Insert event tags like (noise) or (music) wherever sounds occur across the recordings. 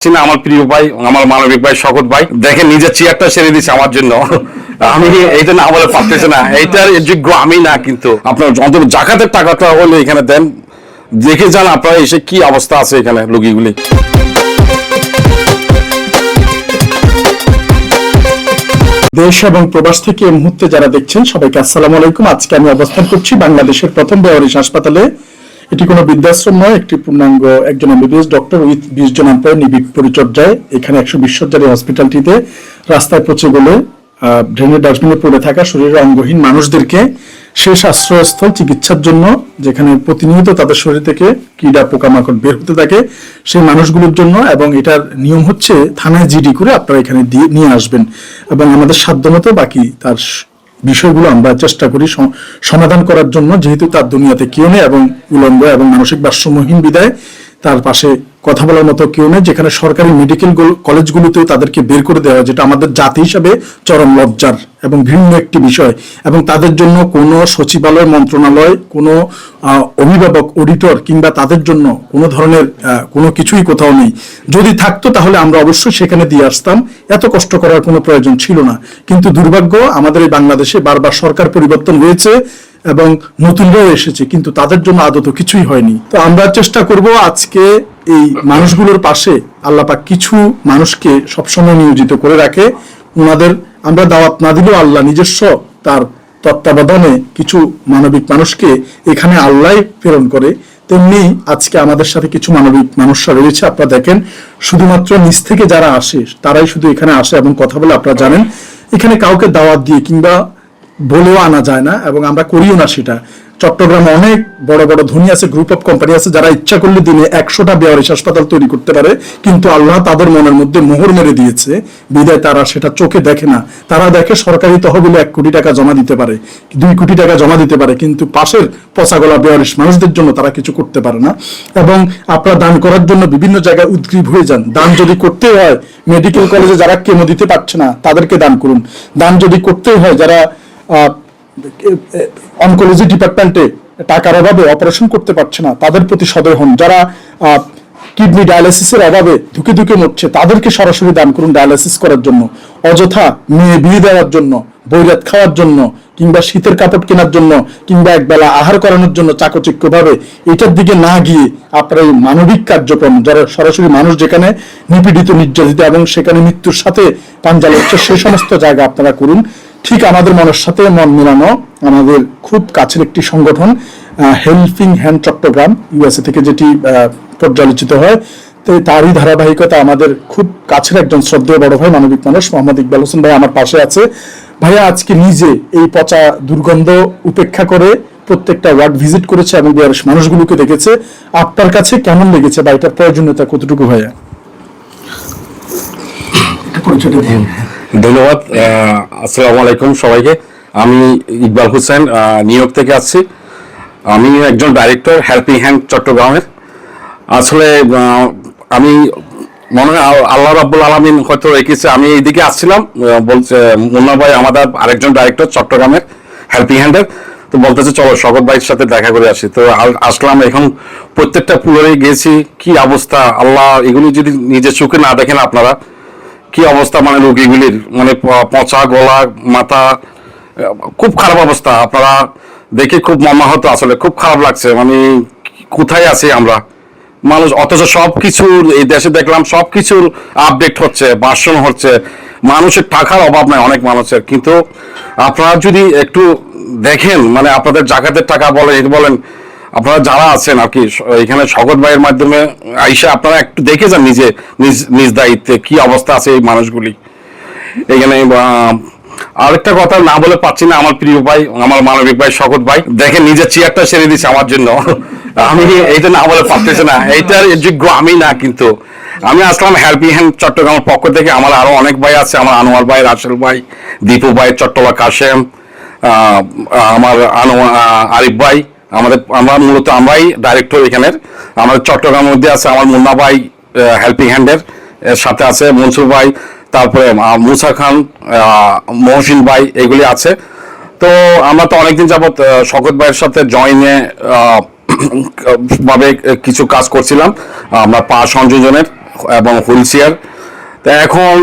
না আমার প্রিয় ভাই, আমার মানবিক ভাই, শকত ভাই। দেখেন, নিজের চেয়ারটা সেরে দিচ্ছে আমার জন্য। আমি এইটা না বলে পারতেছি না। এইটার যোগ্য আমি না কিন্তু। আপনার অন্তত জাকাতের টাকাটা হলে এখানে দেন। দেখে যান আপনারা এসে কি অবস্থা আছে এখানে রুগীগুলি। দেশ এবং প্রবাস থেকে এই মুহূর্তে যারা দেখছেন সবাইকে আসসালামু আলাইকুম। আজকে আমি অবস্থান করছি বাংলাদেশের প্রথম বেওয়ারিশ হাসপাতালে। এটি কোনো বৃদ্ধাশ্রম নয়, একটি পূর্ণাঙ্গ একজন এমবিবিএস ডক্টর উইথ বিশ জন এমপ্লয় নিবিড় পরিচর্যায়। এখানে একশো বিশ হসপিটালটিতে রাস্তায় পচে গেলে ড্রেনের ডাস্টবিনে পড়ে থাকা শরীরের অঙ্গহীন মানুষদেরকে শেষ আশ্রয়স্থল চিকিৎসার জন্য, যেখানে প্রতিনিয়ত তাদের শরীর থেকে কীড়া পোকামাকড় বের হতে থাকে সেই মানুষগুলোর জন্য এবং এটার নিয়ম হচ্ছে থানায় জিডি করে আপনারা এখানে দিয়ে, নিয়ে আসবেন। এবং আমাদের সাধ্যমতো বাকি তার বিষয়গুলো আমরা চেষ্টা করি সমাধান করার জন্য, যেহেতু তার দুনিয়াতে কেউ নেই এবং উলম্ব এবং মানসিক ভারসাম্যহীন বিদায় তার পাশে কথা বলার মতো কেউ নেই, যেখানে সরকারি মেডিকেল কলেজগুলোতেও তাদেরকে বের করে দেওয়া যেটা আমাদের জাতি হিসাবে চরম লজ্জার এবং ঘৃণ্য একটি বিষয়। এবং তাদের জন্য কোনো সচিবালয়, মন্ত্রণালয়, কোনো অভিভাবক অডিটর কিংবা তাদের জন্য কোনো ধরনের কোনো কিছুই কোথাও নেই। যদি থাকতো তাহলে আমরা অবশ্যই সেখানে দিয়ে আসতাম। এত কষ্ট করার কোনো প্রয়োজন ছিল না। কিন্তু দুর্ভাগ্য আমাদের এই বাংলাদেশে বারবার সরকার পরিবর্তন হয়েছে। এবং নতুনরাও এসেছে, কিন্তু তাদের জন্য আদত কিছুই হয়নি। তো আমরা চেষ্টা করব আজকে এই মানুষগুলোর পাশে আল্লাপাক কিছু মানুষকে সবসময় নিয়োজিত করে রাখে। ওনাদের আমরা দাওয়াত না দিলেও আল্লাহ নিজস্ব তার তত্ত্বাবধানে কিছু মানবিক মানুষকে এখানে আল্লাহ প্রেরণ করে। তেমনি আজকে আমাদের সাথে কিছু মানবিক মানুষরা রয়েছে, আপনারা দেখেন, শুধুমাত্র নিচ থেকে যারা আসে, তারাই শুধু এখানে আসে এবং কথা বলে আপনারা জানেন। এখানে কাউকে দাওয়াত দিয়ে কিংবা বলেও আনা যায় না এবং আমরা করিও না সেটা। চট্টগ্রামে অনেক বড় বড় ধনী আছে গ্রুপ অফ কোম্পানি আছে, যারা ইচ্ছা করলে দিনে একশোটা বেয়ারিশ হাসপাতাল তৈরি করতে পারে, কিন্তু আল্লাহ তাদের মনের মধ্যে মোহর মেরে দিয়েছে। বিদায় তারা সেটা চোখে দেখে না। তারা দেখে সরকারি তহবিলে এক কোটি টাকা জমা দিতে পারে, দুই কোটি টাকা জমা দিতে পারে, কিন্তু পাশের পচাগলা বেয়ারিশ মানুষদের জন্য তারা কিছু করতে পারে না। এবং আপনারা দান করার জন্য বিভিন্ন জায়গায় উদ্গ্রীব হয়ে যান। দান যদি করতে হয় মেডিকেল কলেজে যারা কেমো দিতে পারছে না, তাদেরকে দান করুন। দান যদি করতে হয়, যারা অনকোলজি ডিপার্টমেন্টে টাকার অভাবে অপারেশন করতে পারছে না, তাদের প্রতি সদয় হন। যারা কিডনি ডায়ালিসিসের অভাবে ধুকে ধুকে মরছে, তাদেরকে সরাসরি দান করুন ডায়ালিসিস করার জন্য। অযথা মেয়ে বিয়ে দেওয়ার জন্য, বৈরাত খাওয়ার জন্য, কিংবা শীতের কাপড় কেনার জন্য, কিংবা একবেলা আহার করানোর জন্য চাকচিক্যভাবে এটার দিকে না গিয়ে আপনার এই মানবিক কার্যক্রম, যারা সরাসরি মানুষ যেখানে নিপীড়িত, নির্যাতিত এবং সেখানে মৃত্যুর সাথে পাঞ্জা লড়ছে সেই সমস্ত জায়গা আপনারা করুন। ঠিক আমাদের মনের সাথে মন মেলানো আমাদের খুব কাছের একটি সংগঠন হেল্পিং হ্যান্ড চট্টগ্রাম ইউএসএ থেকে যেটি পর্যালোচিত হয়। তো তারই ধারাবাহিকতা আমাদের খুব কাছের একজন শ্রদ্ধেয় বড় ভাই, মানবিক মানুষ মোহাম্মদ ইকবাল হোসেন ভাই আমার পাশে আছে। ভাইয়া আজকে নিজে এই পচা দুর্গন্ধ উপেক্ষা করে প্রত্যেকটা ওয়ার্ড ভিজিট করেছে এবং বেয়ারস মানুষগুলোকে দেখেছে। আপনার কাছে কেমন লেগেছে বা এটার প্রয়োজনীয়তা কতটুকু ভাইয়া? এটা পরিচয়টা। ধন্যবাদ আসসালামু আলাইকুম সবাইকে। আমি ইকবাল হোসেন নিউ ইয়র্ক থেকে আসছি। আমি একজন ডাইরেক্টর হেল্পিং হ্যান্ড চট্টগ্রামের। আসলে আমি মনে হয় আল্লাহ রাব্বুল আলমিন হয়তো রেখেছে, আমি এইদিকে আসছিলাম বলছে, মুন্না ভাই আমাদের আরেকজন ডাইরেক্টর চট্টগ্রামের হেল্পিং হ্যান্ডের তো বলতেছে, চলো, শকত ভাইয়ের সাথে দেখা করে আসি। তো আসলাম, এখন প্রত্যেকটা ফুলরে গেছি, কি অবস্থা? আল্লাহ, এগুলো যদি নিজের চোখে না দেখেন আপনারা কি অবস্থা মানে রোগীগুলির? মানে পচা গলা, মাথা, খুব খারাপ অবস্থা। আপনারা দেখে খুব মর্মাহত আসলে, খুব খারাপ লাগছে। মানে কোথায় আছি আমরা? মানুষ, অথচ সব কিছুর এই দেশে দেখলাম সব কিছুর আপডেট হচ্ছে ভাষণ হচ্ছে। মানুষের টাকার অভাব নাই অনেক মানুষের। কিন্তু আপনারা যদি একটু দেখেন মানে আপনাদের জাকাতের টাকা বলেন বলেন আপনারা যারা আছেন আর কি, এখানে শগত ভাইয়ের মাধ্যমে আইসা আপনারা একটু দেখে যান নিজে, নিজ নিজ দায়িত্বে কি অবস্থা আছে এই মানুষগুলি। এখানে আরেকটা কথা না বলে পাচ্ছি না আমার প্রিয় ভাই, আমার মানবিক ভাই শকত ভাই। দেখেন নিজের চেয়ারটা সেরে দিচ্ছে আমার জন্য। আমি এইটা না বলে পারতেছি না। এইটার যোগ্য আমি না কিন্তু। আমি আসলাম হেল্পিং হ্যান্ড চট্টগ্রামের পক্ষ থেকে। আমার আরও অনেক ভাই আছে, আমার আনোয়ার ভাই, রাসেল ভাই, দীপু ভাই চট্টলা কাশেম আমার আনোয়ার আরিফ ভাই। আমাদের আমরা মূলত আমরাই ডাইরেক্টর এখানের। আমাদের চট্টগ্রামের মধ্যে আছে আমার মুন্না ভাই হেল্পিং হ্যান্ডের সাথে আছে মনসুর ভাই তারপরে মুসা খান মহসিন ভাই এগুলি আছে। তো আমরা তো অনেকদিন আহ, শকত ভাইয়ের সাথে জয়েনে ভাবে কিছু কাজ করছিলাম। আমরা পা সংযোজনের এবং হুইল চেয়ার। তা এখন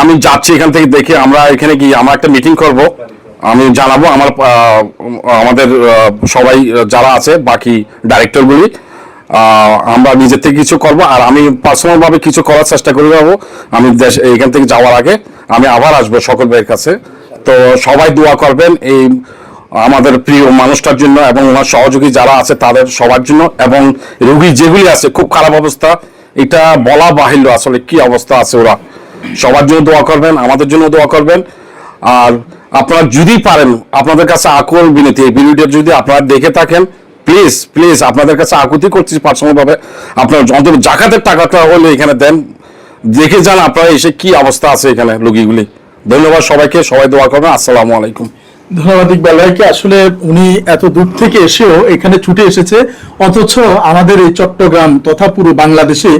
আমি যাচ্ছি এখান থেকে দেখে আমরা এখানে গিয়ে আমরা একটা মিটিং করব। আমি জানাব আমার আমাদের সবাই যারা আছে, বাকি ডাইরেক্টরগুলি আমরা নিজের থেকে কিছু করব, আর আমি পার্সোনাল ভাবে কিছু করার চেষ্টা করে যাব। আমি দেশ এখান থেকে যাওয়ার আগে আমি আবার আসব সকল ভাইয়ের কাছে। তো সবাই দোয়া করবেন এই আমাদের প্রিয় মানুষটার জন্য এবং ওনার সহযোগী যারা আছে তাদের সবার জন্য। এবং রোগী যেগুলি আছে, খুব খারাপ অবস্থা, এটা বলা বাহিল্য আসলে কি অবস্থা আছে ওরা। সবার জন্য দোয়া করবেন, আমাদের জন্য দোয়া করবেন। আর আপনারা যদি পারেন, আপনাদের কাছে আকুল বিনতি। এই ভিডিওটা যদি আপনারা দেখে থাকেন প্লিজ প্লিজ আপনাদের কাছে আকুতি করছি পার্সোনাল ভাবে আপনার অন্তত জাকাতের টাকাটা হলে এখানে দেন। দেখে যান আপনারা এসে কি অবস্থা আছে এখানে রোগীগুলি। ধন্যবাদ সবাইকে, সবাই দোয়া করবেন। আসসালামু আলাইকুম। ধন্যবাদ ইকবাল ভাইকে। আসলে উনি এত দূর থেকে এসেও এখানে ছুটে এসেছে, অথচ আমাদের এই চট্টগ্রাম তথা পুরো বাংলাদেশে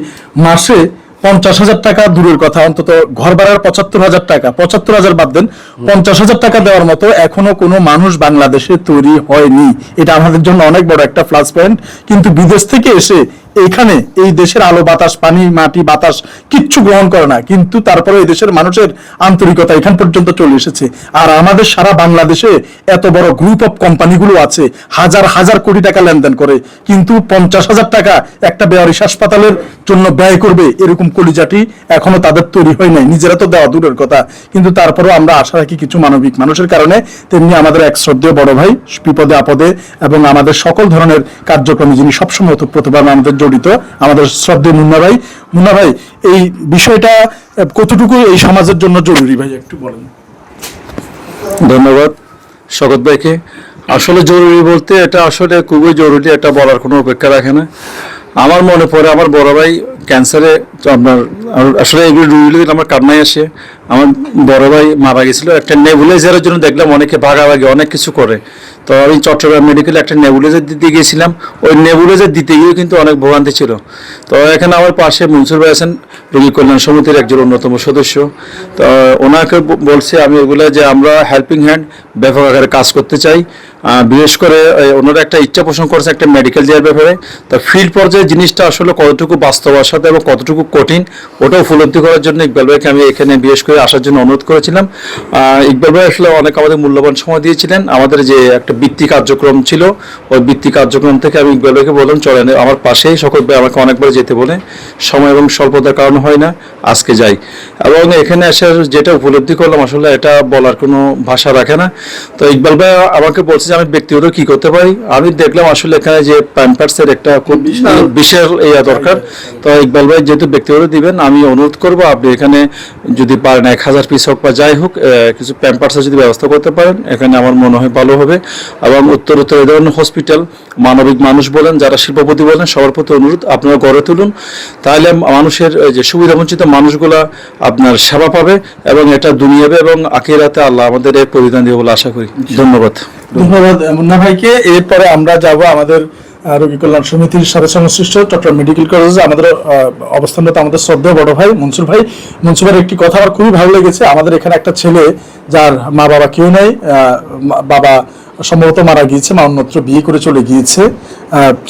মাসে পঞ্চাশ হাজার টাকা দূরের কথা, অন্তত ঘর ভাড়ার পঁচাত্তর হাজার টাকা। পঁচাত্তর হাজার বাদ দেন, পঞ্চাশ হাজার টাকা দেওয়ার মতো এখনও কোনো মানুষ বাংলাদেশে তৈরি হয়নি। এটা আমাদের জন্য অনেক বড় একটা প্লাস পয়েন্ট কিন্তু বিদেশ থেকে এসে এইখানে এই দেশের আলো, বাতাস, পানি, মাটি, বাতাস কিচ্ছু গ্রহণ করে না। কিন্তু তারপরে এই দেশের মানুষের আন্তরিকতা এখান পর্যন্ত চলে এসেছে। আর আমাদের সারা বাংলাদেশে এত বড় গ্রুপ অফ কোম্পানিগুলো আছে, হাজার হাজার কোটি টাকা লেনদেন করে। কিন্তু পঞ্চাশ হাজার টাকা একটা বেয়ারিশ হাসপাতালের জন্য ব্যয় করবে এরকম কলিজাটি এখনও তাদের তৈরি হয় নাই। নিজেরা তো দেওয়া দূরের কথা। কিন্তু তারপরেও আমরা আশা রাখি কিছু মানবিক মানুষের কারণে তেমনি আমাদের এক শ্রদ্ধেয় বড় ভাই বিপদে আপদে এবং আমাদের সকল ধরনের কার্যক্রমে যিনি সবসময় ওতপ্রোতভাবে আমাদের জড়িত আমাদের শ্রদ্ধে মুন্না ভাই। মুন্না ভাই, এই বিষয়টা কতটুকু এই সমাজের জন্য জরুরি ভাই, একটু বলেন। ধন্যবাদ শকত ভাইকে। আসলে জরুরি বলতে এটা আসলে খুবই জরুরি, এটা বলার কোনো অপেক্ষা রাখে না। আমার মনে পড়ে, আমার বড় ভাই ক্যান্সারে তো আপনার আসলে এগুলো রুগীগুলো আমার কান্নায় আসে। আমার বড় ভাই মারা গেছিল, একটা নেবুলাইজারের জন্য দেখলাম অনেকে ভাগাভাগি, অনেক কিছু করে। তো আমি চট্টগ্রাম মেডিকেলে একটা নেবুলাইজার দিতে গিয়েছিলাম ওই নেবুলাইজার দিতে গিয়েও কিন্তু অনেক ভোগান্তি ছিল। তো এখানে আমার পাশে মনসুর ভাই আছেন, রোগী কল্যাণ সমিতির একজন অন্যতম সদস্য। তো ওনাকে বলছে আমি এগুলো যে আমরা হেল্পিং হ্যান্ড ব্যাপক আকারে কাজ করতে চাই। বিশেষ করে ওনারা একটা ইচ্ছা পোষণ করেছে একটা মেডিকেল যাওয়ার ব্যাপারে। তো ফিল্ড পর্যায়ে জিনিসটা আসলে কতটুকু বাস্তবার সাথে এবং কতটুকু কঠিন ওটা উপলব্ধি করার জন্য ইকবাল ভাইকে আমি এখানে বিশেষ করে আসার জন্য অনুরোধ করেছিলাম। ইকবাল ভাই আসলে অনেক আমাদের মূল্যবান সময় দিয়েছিলেন। আমাদের যে একটা বৃত্তি কার্যক্রম ছিল ওই বৃত্তি কার্যক্রম থেকে আমি ইকবাল ভাইকে বললাম চলেন আমার পাশেই সকল ভাই আমাকে অনেকবার যেতে বলে সময় এবং স্বল্পতার কারণ হয় না আজকে যাই। এবং এখানে এসে যেটা উপলব্ধি করলাম আসলে এটা বলার কোনো ভাষা রাখে না। তো ইকবাল ভাই আমাকে বলছে যে আমি ব্যক্তিগত কি করতে পারি? আমি দেখলাম আসলে এখানে যে প্যাম্পার্সের একটা খুব বিশেষ ইয়া দরকার। তো ইকবাল ভাই, যেহেতু ব্যক্তিগত দিবেন, আমি অনুরোধ করব আপনি এখানে যদি পারেন এক হাজার পিস হোক বা যাই হোক কিছু প্যাম্পার্সের যদি ব্যবস্থা করতে পারেন, এখানে আমার মনে হয় ভালো হবে। এবং উত্তর উত্তর ধরনের হসপিটাল মানবিক মানুষ বলেন, যারা শিল্পপতি বলেন, সবার প্রতি অনুরোধ, আপনারা গড়ে তুলুন। তাহলে মানুষের যে সুবিধা বঞ্চিত মানুষগুলা আপনার সেবা পাবে এবং এটা দুনিয়াবে এবং আখিরাতে আল্লাহ আমাদের এর পরিধান দিয়ে বলে আশা করি। ধন্যবাদ। ধন্যবাদ, মুন্না ভাইকে। এরপরে আমরা যাব আমাদের রোগী কল্যাণ সমিতির সাথে সংশ্লিষ্ট চট্টগ্রাম মেডিকেল কলেজ আমাদের অবস্থানরত আমাদের শ্রদ্ধেয় বড় ভাই মনসুর ভাই। মনসুর ভাইয়ের একটি কথা আমার খুবই ভালো লেগেছে। আমাদের এখানে একটা ছেলে, যার মা বাবা কেউ নাই বাবা সম্ভবত মারা গিয়েছে মা অন্যত্র বিয়ে করে চলে গিয়েছে।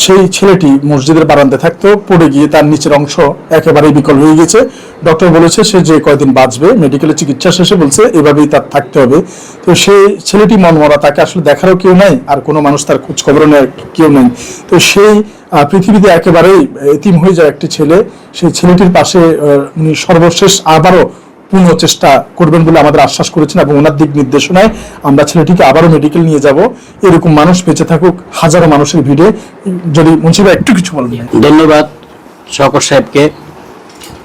সেই ছেলেটি মসজিদের বারান্দায় থাকতো, পড়ে গিয়ে তার নিচের অংশ একেবারেই বিকল হয়ে গেছে। ডক্টর বলেছে সে যে কয়দিন বাঁচবে মেডিকেলের চিকিৎসা শেষে বলছে, এভাবেই তার থাকতে হবে। তো সেই ছেলেটি মনমরা, তাকে আসলে দেখারও কেউ নাই, আর কোনো মানুষ তার খোঁজ খবরও নেয় কেউ নেই। তো সেই পৃথিবীতে একেবারেই এতিম হয়ে যায় একটি ছেলে। সেই ছেলেটির পাশে উনি সর্বশেষ আবারও পূর্ণ চেষ্টা করবেন বলে আমাদের আশ্বাস করেছেন এবং ওনার দিক নির্দেশনায় আমরা ছেলেটিকে আবারও মেডিকেল নিয়ে যাব। এরকম মানুষ বেঁচে থাকুক, হাজারো মানুষের ভিড়ে। যদি মুন্সিবা একটু কিছু বলবেন। ধন্যবাদ শকর সাহেবকে।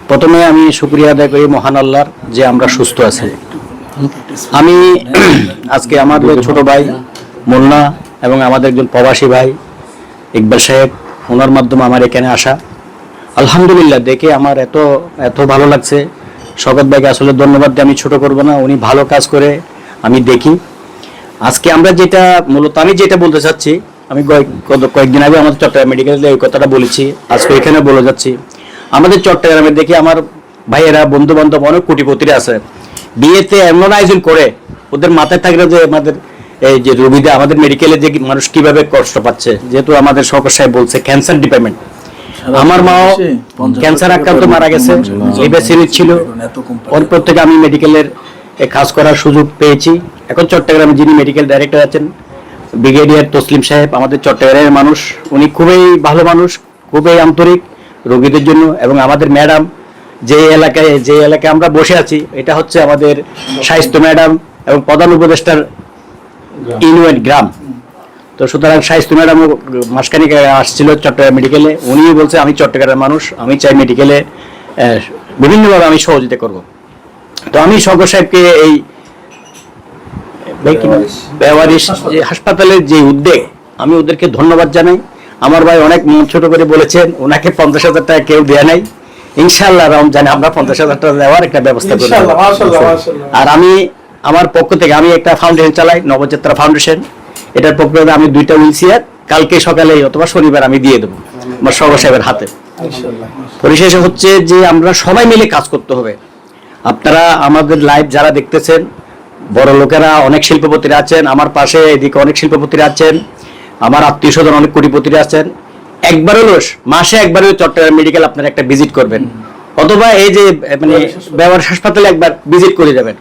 প্রথমে আমি শুক্রিয়া আদায় করি মহান আল্লাহর যে আমরা সুস্থ আছি। আমি (clears throat) আজকে আমাদের ছোট ভাই মোল্লা এবং আমাদের একজন প্রবাসী ভাই ইকবাল সাহেব, ওনার মাধ্যমে আমার এখানে আসা। আলহামদুলিল্লাহ, দেখে আমার এত এত ভালো লাগছে। শকত ভাইকে আসলে ধন্যবাদ দিয়ে আমি ছোট করব না, উনি ভালো কাজ করে আমি দেখি। আজকে আমরা যেটা, মূলত আমি যেটা বলতে চাচ্ছি, আমি কয়েকদিন আগে আমাদের চট্টগ্রাম মেডিকেলে এই কথাটা বলেছি, আজকে এখানে বলে যাচ্ছি। আমাদের চট্টগ্রামে দেখি আমার ভাইয়েরা বন্ধু বান্ধব অনেক কোটিপতিরা আছে। বিয়েতে এমন আয়োজন করে, ওদের মাথায় থাকলে যে আমাদের এই যে রোগীদের, আমাদের মেডিকেলে যে মানুষ কীভাবে কষ্ট পাচ্ছে, যেহেতু আমাদের সরকার সাহেব বলছে ক্যান্সার ডিপার্টমেন্ট আমার মাও ক্যান্সার আক্রান্ত মারা গেছে লিভার সিরিজ ছিল। ওর প্রত্যেকে আমি মেডিকেলের কাজ করার সুযোগ পেয়েছি। এখন চট্টগ্রামে যিনি মেডিকেল ডাইরেক্টর আছেন ব্রিগেডিয়ার তসলিম সাহেব আমাদের চট্টগ্রামের মানুষ। উনি খুবই ভালো মানুষ খুবই আন্তরিক রোগীদের জন্য এবং আমাদের ম্যাডাম যে এলাকায় যে এলাকায় আমরা বসে আছি এটা হচ্ছে আমাদের স্বাস্থ্য ম্যাডাম এবং প্রধান উপদেষ্টার ইউনিয়ন গ্রাম। তো সুতরাং স্বাস্থ্য ম্যাডাম মাসখানিক আসছিল চট্টগ্রাম মেডিকেলে। উনিই বলছে আমি চট্টগ্রামের মানুষ আমি চাই মেডিকেলে বিভিন্নভাবে আমি সহযোগিতা করব। তো আমি শঙ্কর সাহেবকে এই যে হাসপাতালের যে উদ্যোগ আমি ওদেরকে ধন্যবাদ জানাই। আমার ভাই অনেক মন ছোট করে বলেছেন ওনাকে পঞ্চাশ হাজার টাকা কেউ দেয় নাই। ইনশাল্লাহ রমজানে আমরা পঞ্চাশ হাজার টাকা দেওয়ার একটা ব্যবস্থা করে। আর আমি আমার পক্ষ থেকে আমি একটা ফাউন্ডেশন চালাই নবযাত্রা ফাউন্ডেশন এটার পক্ষ আমি দুইটা হুইল চেয়ার কালকে সকালে অথবা শনিবার আমি দিয়ে দেবো আমার সর্ব সাহেবের হাতে। পরিশেষে হচ্ছে যে আমরা সবাই মিলে কাজ করতে হবে। আপনারা আমাদের লাইভ যারা দেখতেছেন বড় লোকেরা অনেক শিল্পপতিরা আছেন আমার পাশে এদিকে অনেক শিল্পপতিরা আছেন আমার আত্মীয় স্বজন অনেক কোটিপতিরা আছেন। একবার হলো মাসে একবার হলো চট্টগ্রাম মেডিকেল আপনারা একটা ভিজিট করবেন। অথবা এই যে মানে ব্যবহার হাসপাতালে একবার ভিজিট করে যাবেন।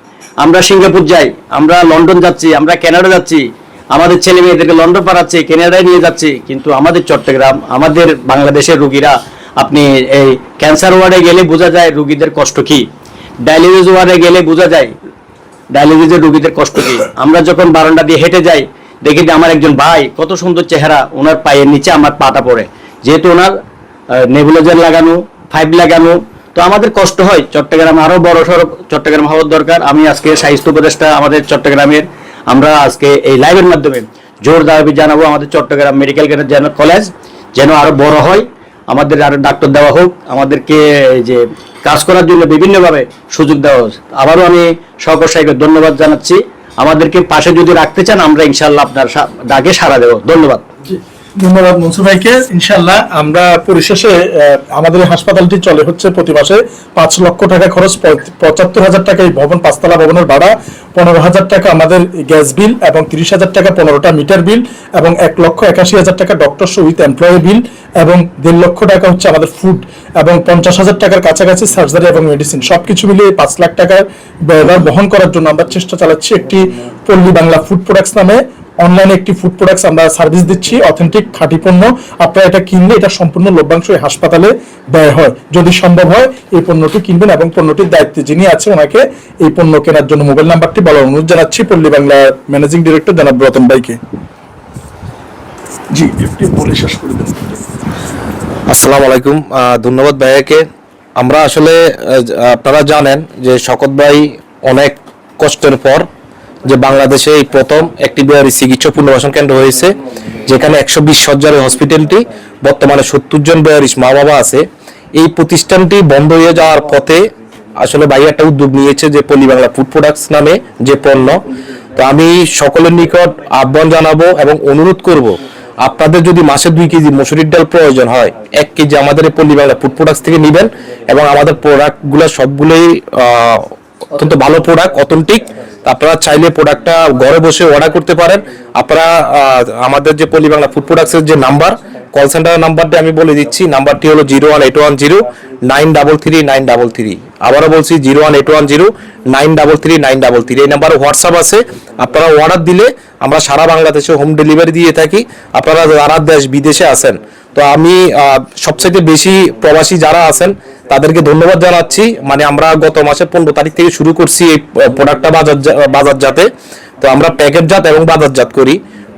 আমরা সিঙ্গাপুর যাই আমরা লন্ডন যাচ্ছি আমরা কানাডা যাচ্ছি আমাদের ছেলে মেয়েদেরকে লন্ডন পাঠাচ্ছি, কানাডায় নিয়ে যাচ্ছে, কিন্তু আমাদের চট্টগ্রাম, আমাদের বাংলাদেশের রুগীরা, আপনি এই ক্যান্সার ওয়ার্ডে গেলে বোঝা যায় রুগীদের কষ্ট কি। ডায়ালিসিস ওয়ার্ডে গেলে বোঝা যায় ডায়ালিসিসের রুগীদের কষ্ট কি। আমরা যখন বারান্দা দিয়ে হেঁটে যাই, দেখি যে আমার একজন ভাই কত সুন্দর চেহারা, ওনার পায়ের নিচে আমার পাটা পড়ে। যেহেতু ওনার নেবুলাইজার লাগানো ফাইভ লাগানো, তো আমাদের কষ্ট হয়। চট্টগ্রাম আরও বড় সড়ক, চট্টগ্রাম হওয়ার দরকার। আমি আজকে স্বাস্থ্য উপদেষ্টা আমাদের চট্টগ্রামের আমরা আজকে এই লাইভের মাধ্যমে জোর দাবি জানাব আমাদের চট্টগ্রাম মেডিকেল যেন কলেজ যেন আরও বড় হয়। আমাদের আরও ডাক্তার দেওয়া হোক, আমাদেরকে যে কাজ করার জন্য বিভিন্নভাবে সুযোগ দেওয়া হোক। আবারও আমি সকল সাহেবকে ধন্যবাদ জানাচ্ছি। আমাদেরকে পাশে যদি রাখতে চান, আমরা ইনশাল্লাহ আপনার ডাকে সাড়া দেব। ধন্যবাদ। ধন্যবাদ মনসুর ভাইকে। ইনশাল্লাহ আমরা পরিশেষে আমাদের হাসপাতালটি চলে হচ্ছে প্রতি মাসে পাঁচ লক্ষ টাকা খরচ পঁচাত্তর হাজার টাকা এই ভবন, পাঁচতলা ভবনের ভাড়া, পনেরো হাজার টাকা আমাদের গ্যাস বিল এবং তিরিশ হাজার টাকা পনেরোটা মিটার বিল এবং এক লক্ষ একাশি হাজার টাকা ডক্টর উইথ এমপ্লয়ি বিল এবং দেড় লক্ষ টাকা হচ্ছে আমাদের ফুড এবং পঞ্চাশ হাজার টাকার কাছাকাছি সার্জারি এবং মেডিসিন সব কিছু মিলিয়ে পাঁচ লাখ টাকার ব্যয়ভার বহন করার জন্য আমরা চেষ্টা চালাচ্ছি একটি পল্লী বাংলা ফুড প্রোডাক্টস নামে। অনলাইনে একটি ফুড প্রোডাক্টস আমরা সার্ভিস দিচ্ছি অথেন্টিক খাঁটি পণ্য আপনারা এটা কিনলে এটা সম্পূর্ণ লভ্যাংশ এই হাসপাতালে ব্যয় হয়। যদি সম্ভব হয় এই পণ্যটি কিনবেন এবং পণ্যটির দায়িত্বে যিনি আছে ওনাকে এই পণ্য কেনার জন্য মোবাইল নাম্বারটি বলার অনুরোধ জানাচ্ছি পল্লী বাংলা ম্যানেজিং ডিরেক্টর জনাব রতন ভাইকে। জি একটু বলে শেষ করে দেন। আসসালামু আলাইকুম। ধন্যবাদ ভাইয়াকে। আমরা আসলে আপনারা জানেন যে শকত ভাই অনেক কষ্টের পর যে বাংলাদেশে এই প্রথম একটি বিহারি চিকিৎসা পুনর্বাসন কেন্দ্র হয়েছে, যেখানে একশো বিশ সজ্জার হসপিটালটি, বর্তমানে সত্তর জন বিহারিস মা বাবা আছে। এই প্রতিষ্ঠানটি বন্ধ হয়ে যাওয়ার পথে আসলে ভাই একটা উদ্যোগ নিয়েছে যে পল্লী বাংলা ফুড প্রোডাক্টস নামে যে পণ্য। তো আমি সকলের নিকট আহ্বান জানাব এবং অনুরোধ করব, আপনাদের যদি মাসে দুই কেজি মসুরির ডাল প্রয়োজন হয়, এক কেজি আমাদের এই পল্লী বাংলা ফুড প্রোডাক্টস থেকে নেবেন এবং আমাদের প্রোডাক্টগুলো সবগুলোই অত্যন্ত ভালো প্রোডাক্ট, অথেন্টিক আপনারা চাইলে প্রোডাক্টটা ঘরে বসে অর্ডার করতে পারেন। আপনারা আমাদের যে পল্লী বাংলা ফুড প্রোডাক্টসের যে নাম্বার কল সেন্টারের নাম্বারটা আমি বলে দিচ্ছি। নাম্বারটি হলো zero one eight one zero nine double three nine double three আবারও বলছি zero one eight one zero nine double three nine double three. এই নাম্বারে হোয়াটসঅ্যাপ আছে। আপনারা অর্ডার দিলে আমরা সারা বাংলাদেশে হোম ডেলিভারি দিয়ে থাকি। আপনারা যারা দেশ বিদেশে আছেন, তো আমি সবচেয়ে বেশি প্রবাসী যারা আছেন, তাদেরকে ধন্যবাদ জানাচ্ছি। মানে আমরা গত মাসের পনেরো তারিখ থেকে শুরু করছি এই প্রোডাক্টটা বাজার বাজারজাতে। তো আমরা প্যাকেটজাত এবং বাজারজাত করি।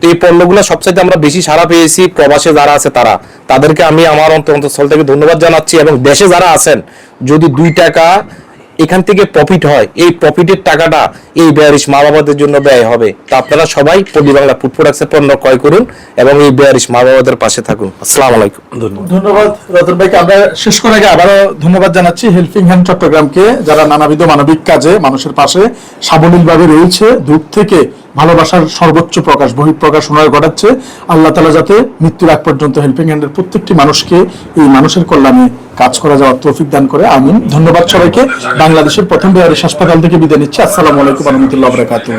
এই পণ্যগুলো সবচাইতে আমরা বেশি সারা পেয়েছি প্রবাসে যারা আছে তারা। তাদেরকে আমি আমার অন্তঃস্থল থেকে ধন্যবাদ জানাচ্ছি এবং দেশে যারা আছেন, যদি দুই টাকা এখান থেকে প্রফিট হয়, এই প্রফিটের টাকাটা এই বেয়ারিশ মা বাবাদের জন্য ব্যয় হবে। তা আপনারা সবাই পল্লী বাংলা ফুড প্রোডাক্টসের পণ্য ক্রয় করুন এবং এই বেয়ারিশ মা বাবাদের পাশে থাকুন। আসসালাম আলাইকুম। ধন্যবাদ। রতন ভাইকে। আমরা শেষ করার আগে আবারও ধন্যবাদ জানাচ্ছি হেল্পিং হ্যান্ড চট্টগ্রামকে, যারা নানাবিধ মানবিক কাজে মানুষের পাশে সাবলীলভাবে রয়েছে। দূর থেকে ভালোবাসার সর্বোচ্চ প্রকাশ, বহিঃপ্রকাশ ওনারা ঘটাচ্ছে আল্লাহ তালা যাতে মৃত্যুর আগ পর্যন্ত হেল্পিং হ্যান্ডের প্রত্যেকটি মানুষকে এই মানুষের কল্যাণে কাজ করা যাওয়ার তৌফিক দান করে। আমিন। ধন্যবাদ সবাইকে। বাংলাদেশের প্রথম বিহারের হাসপাতাল থেকে বিদায় নিচ্ছি। আসসালামু আলাইকুম রহমতুল্লাহ বরাকাতুহ।